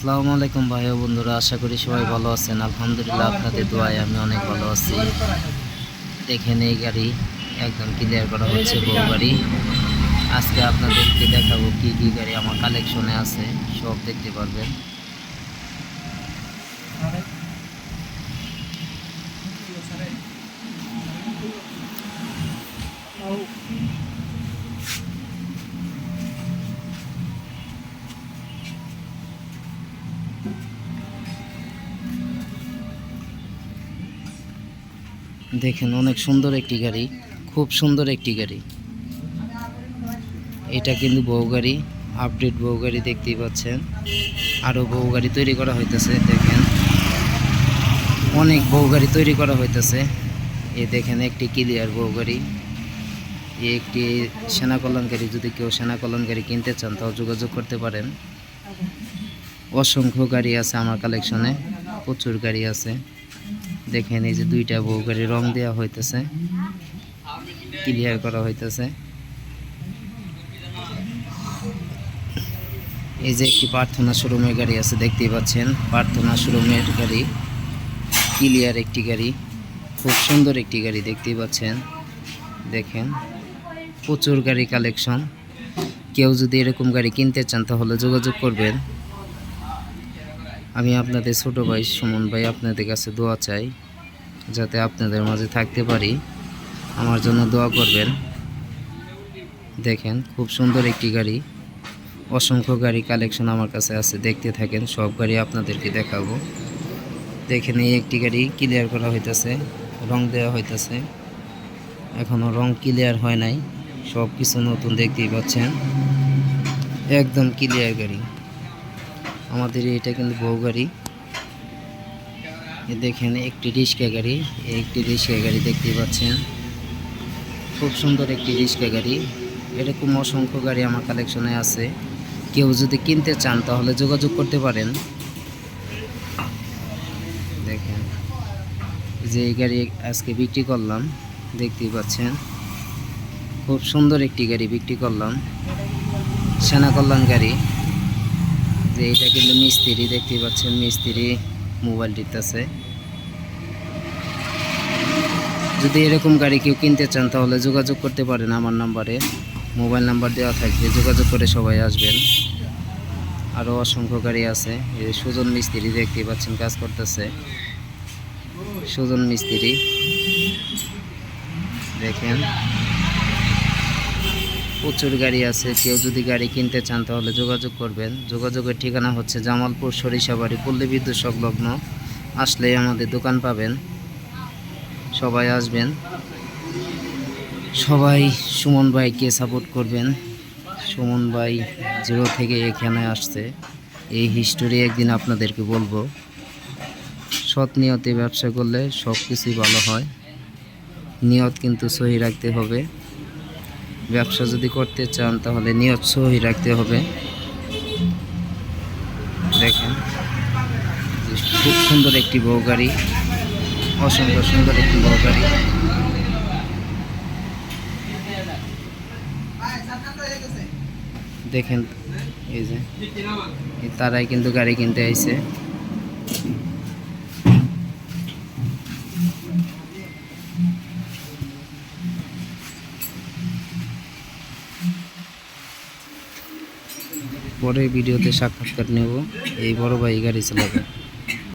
আসসালামু আলাইকুম ভাই বন্ধুরা, আশা করি সবাই ভালো আছেন। আলহামদুলিল্লাহ আপনাদের দোয়ায় আমি অনেক ভালো আছি। দেখেন এই গাড়ি একদম ক্লিয়ার করা হচ্ছে বউ গাড়ি আজকে আপনাদেরকে দেখাবো কি কি গাড়ি আমার কালেকশনে আছে, সব দেখতে পারবেন। দেখেন অনেক সুন্দর একটি গাড়ি, খুব সুন্দর একটি গাড়ি। এটা কিন্তু বউ গাড়ি আপডেট বউ গাড়ি দেখতেই পাচ্ছেন। আরও বউ গাড়ি তৈরি করা হইতেছে, দেখেন। অনেক বউ গাড়ি তৈরি করা হইতেছে। এ দেখেন একটি ক্লিয়ার বউ গাড়ি। এই একটি সেনা কল্যাণকারী, যদি কেউ সেনা কল্যাণকারী কিনতে চান, তাও যোগাযোগ করতে পারেন। অসংখ্য গাড়ি আছে আমার কালেকশনে প্রচুর গাড়ি আছে। দেখেন এই যে দুইটা বউ গাড়ি রং দেওয়া হইতেছে। ক্লিয়ার করা হইতেছে। এই যে একটি প্রার্থনা শোরুমের গাড়ি আছে, দেখতেই পাচ্ছেন। প্রার্থনা শোরুমের গাড়ি ক্লিয়ার একটি গাড়ি, খুব সুন্দর একটি গাড়ি দেখতেই পাচ্ছেন। দেখেন, প্রচুর গাড়ি কালেকশন কেউ যদি এরকম গাড়ি কিনতে চান, তাহলে যোগাযোগ করবেন। আমি আপনাদের ছোট ভাই সুমন ভাই আপনাদের কাছে দোয়া চাই, যাতে আপনাদের মাঝে থাকতে পারি। আমার জন্য দোয়া করবেন। দেখেন, খুব সুন্দর একটি গাড়ি। অসংখ্য গাড়ি কালেকশন আমার কাছে আছে, দেখতে থাকেন, সব গাড়ি আপনাদেরকে দেখাবো। দেখেন, এই একটি গাড়ি ক্লিয়ার করা হইতেছে, রং দেওয়া হইতেছে। এখনও রং ক্লিয়ার হয় নাই সব কিছু নতুন দেখতেই পাচ্ছেন। একদম ক্লিয়ার গাড়ি। আমাদের এটা কিন্তু বউ গাড়ি। দেখেন একটি রিক্সা গাড়ি একটি রিক্সা গাড়ি দেখতে পাচ্ছেন। খুব সুন্দর একটি রিক্সা গাড়ি। এরকম অসংখ্য গাড়ি আমার কালেকশনে আছে। কেউ যদি কিনতে চান তাহলে যোগাযোগ করতে পারেন। দেখেন যে এই গাড়ি আজকে বিক্রি করলাম, দেখতেই পাচ্ছেন। খুব সুন্দর একটি গাড়ি বিক্রি করলাম। সেনা কল্যাণ গাড়ি। যে এটা কিন্তু মিস্ত্রি দেখতে পাচ্ছেন মিস্ত্রি মোবাইল টিপতেছে। যদি এরকম গাড়ি কেউ কিনতে চান, তাহলে যোগাযোগ করতে পারেন আমার নাম্বারে। মোবাইল নাম্বার দেওয়া থাকবে, যোগাযোগ করে সবাই আসবেন। আরও অসংখ্য গাড়ি আছে। সুজন মিস্ত্রি দেখতে পাচ্ছেন কাজ করতেছে। সুজন মিস্ত্রি। দেখেন। প্রচুর গাড়ি আছে, কেউ যদি গাড়ি কিনতে চান তাহলে যোগাযোগ করবেন। যোগাযোগের ঠিকানা হচ্ছে জামালপুর সরিষাবাড়ি পল্লী বিদ্যুৎ সংলগ্ন। আসলে আমাদের দোকান পাবেন। সবাই আসবেন। সবাই সুমন ভাইকে সাপোর্ট করবেন। সুমন ভাই জিরো থেকে এখানে আসছে। এই হিস্টোরি একদিন আপনাদেরকে বলব। সৎ নিয়তে ব্যবসা করলে সব কিছুই ভালো হয়। নিয়ত কিন্তু সহি রাখতে হবে। ব্যবসা যদি করতে চান, তাহলে নিয়ত সহি রাখতে হবে। দেখেন খুব সুন্দর একটি বউ গাড়ি, অসংখ্য সুন্দর একটি বউ গাড়ি। দেখেন, এই যে তারাই কিন্তু গাড়ি কিনতে আইছে। পরে ভিডিওতে সাক্ষাৎকার নেব। এই বড় ভাই গাড়ি চালাবে।